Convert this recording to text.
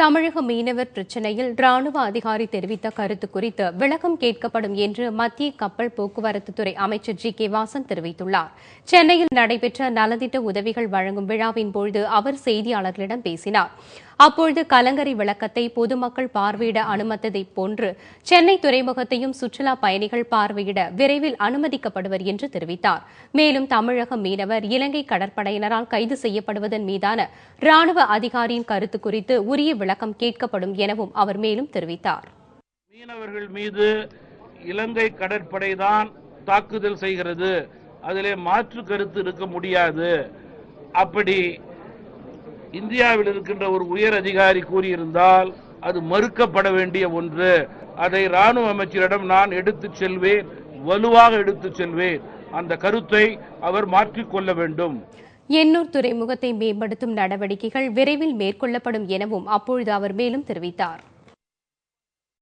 தமிழக மீனவர் பிரச்சினையில் ராணுவ அதிகாரி தெரிவித்த கருத்து குறித்து விளக்கம் கேட்கப்படும் என்று மத்திய கப்பல் போக்குவரத்து துறை அமைச்சர் ஜி கே வாசன் தெரிவித்துள்ளார். சென்னையில் நடைபெற்ற நலத்திட்ட உதவிகள் வழங்கும் விழாவின் பொழுது அவர் செய்தியாளர்களிடம் பேசினார். அப்பொழுது கலங்கரை விளக்கத்தை பொதுமக்கள் பார்வையிட அனுமதித்ததைப் போன்று சென்னை துறைமுகத்தையும் சுற்றுலா பயணிகள் பார்வையிட விரைவில் அனுமதிக்கப்படுவர் என்று தெரிவித்தார். மேலும் தமிழக மீனவர் இலங்கை கடற்படையினரால் கைது செய்யப்படுவதன் மீதான ராணுவ அதிகாரியின் கருத்து குறித்து உரிய விளக்கம் கேட்கப்படும் எனவும் அவர் மேலும் தெரிவித்தார். மீனவர்கள் மீது இலங்கை கடற்படை தான் தாக்குதல் செய்கிறது. அதிலே மாற்று கருத்து இருக்க முடியாது. அப்படி இந்தியாவில் இருக்கின்ற ஒரு உயர் அதிகாரி கூறியிருந்தால் அது மறுக்கப்பட வேண்டிய ஒன்று. அதை ராணுவ அமைச்சரிடம் நான் எடுத்துச் செல்வேன் வலுவாக எடுத்துச் செல்வேன். அந்த கருத்தை அவர் மாற்றிக்கொள்ள வேண்டும். எண்ணூர் துறைமுகத்தை மேம்படுத்தும் நடவடிக்கைகள் விரைவில் மேற்கொள்ளப்படும் எனவும் அப்பொழுது அவர் மேலும் தெரிவித்தார்.